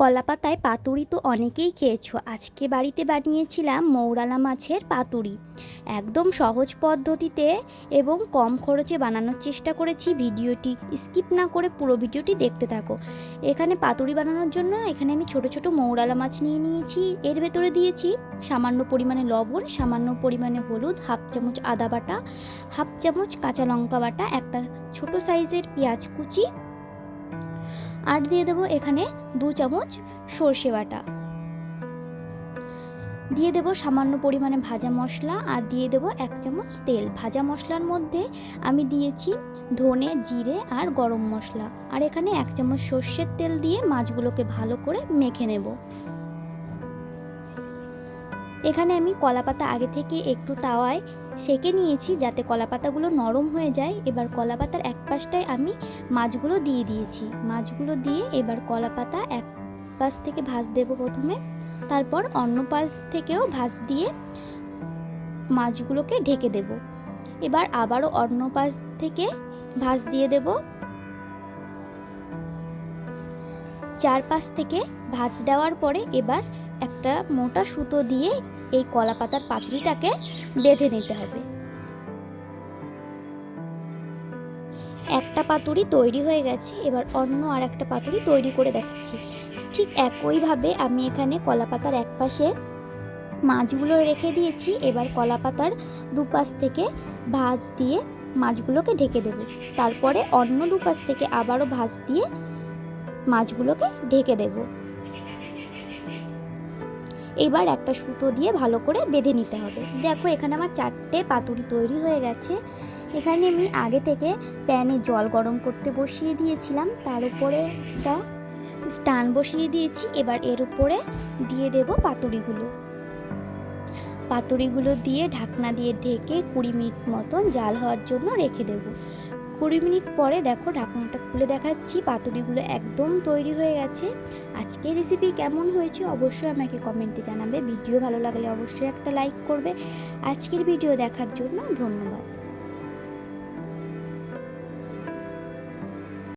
কলাপাতায় পাতুরি তো অনেকেই খেয়েছো। আজকে বাড়িতে বানিয়েছিলাম মৌরালা মাছের পাতুরি। একদম সহজ পদ্ধতিতে এবং কম খরচে বানানোর চেষ্টা করেছি। ভিডিওটি স্কিপ না করে পুরো ভিডিওটি দেখতে থাকো। এখানে পাতুরি বানানোর জন্য এখানে আমি ছোট ছোট মৌরালা মাছ নিয়ে নিয়েছি। এর ভেতরে দিয়েছি সামান্য পরিমাণে লবণ, সামান্য পরিমাণে হলুদ, হাফ চামচ আদা বাটা, হাফ চামচ কাঁচা লঙ্কা বাটা, একটা ছোট সাইজের পেঁয়াজ কুচি আর দিয়ে দেবো এখানে দু চামচ সর্ষে বাটা। দিয়ে দেবো সামান্য পরিমাণে ভাজা মশলা আর দিয়ে দেবো এক চামচ তেল। ভাজা মশলার মধ্যে আমি দিয়েছি ধনে, জিরে আর গরম মশলা। আর এখানে এক চামচ সর্ষের তেল দিয়ে মাছগুলোকে ভালো করে মেখে নেব। এখানে আমি কলাপাতা আগে থেকে একটু তাওয়ায় সেকে নিয়েছি যাতে কলাপাতাগুলো নরম হয়ে যায়। এবার কলাপাতার এক পাশটায় আমি মাছগুলো দিয়ে দিয়েছি। মাছগুলো দিয়ে এবার কলাপাতা এক পাশ থেকে ভাজ দেব প্রথমে। তারপর অন্য পাশ থেকেও ভাজ দিয়ে মাছগুলোকে ঢেকে দেব। এবার আবারও অন্য পাশ থেকে ভাজ দিয়ে দেব। চার পাশ থেকে ভাজ দেওয়ার পরে এবার একটা মোটা সুতো দিয়ে এই কলা পাতার পাতুরিটাকে বেঁধে নিতে হবে। একটা পাতুরি তৈরি হয়ে গেছে, এবার অন্য আর একটা পাতুরি তৈরি করে দেখাচ্ছি। ঠিক একইভাবে আমি এখানে কলা পাতার এক পাশে মাছগুলো রেখে দিয়েছি, এবার কলা পাতার দুপাশ থেকে ভাজ দিয়ে মাছগুলোকে ঢেকে দেব। তারপরে অন্য দুপাশ থেকে আবারও ভাজ দিয়ে মাছগুলোকে ঢেকে দেবো। এবার একটা সুতো দিয়ে ভালো করে বেঁধে নিতে হবে। দেখো, এখানে আমার চারটে পাতুরি তৈরি হয়ে গেছে। এখানে আমি আগে থেকে প্যানে জল গরম করতে বসিয়ে দিয়েছিলাম। তার উপরে একটা স্টান বসিয়ে দিয়েছি। এবার এর উপরে দিয়ে দেব পাতুরিগুলো। পাতুরিগুলো দিয়ে ঢাকনা দিয়ে ঢেকে কুড়ি মিনিট মতন জাল হওয়ার জন্য রেখে দেবো। কুড়ি মিনিট পরে দেখো ঢাকনাটা খুলে দেখাচ্ছি, পাতুরিগুলো একদম তৈরি হয়ে গেছে। আজকে রেসিপি কেমন হয়েছে অবশ্যই আমাকে কমেন্টে জানাবে। ভিডিও ভালো লাগলে অবশ্যই একটা লাইক করবে। আজকের ভিডিও দেখার জন্য ধন্যবাদ।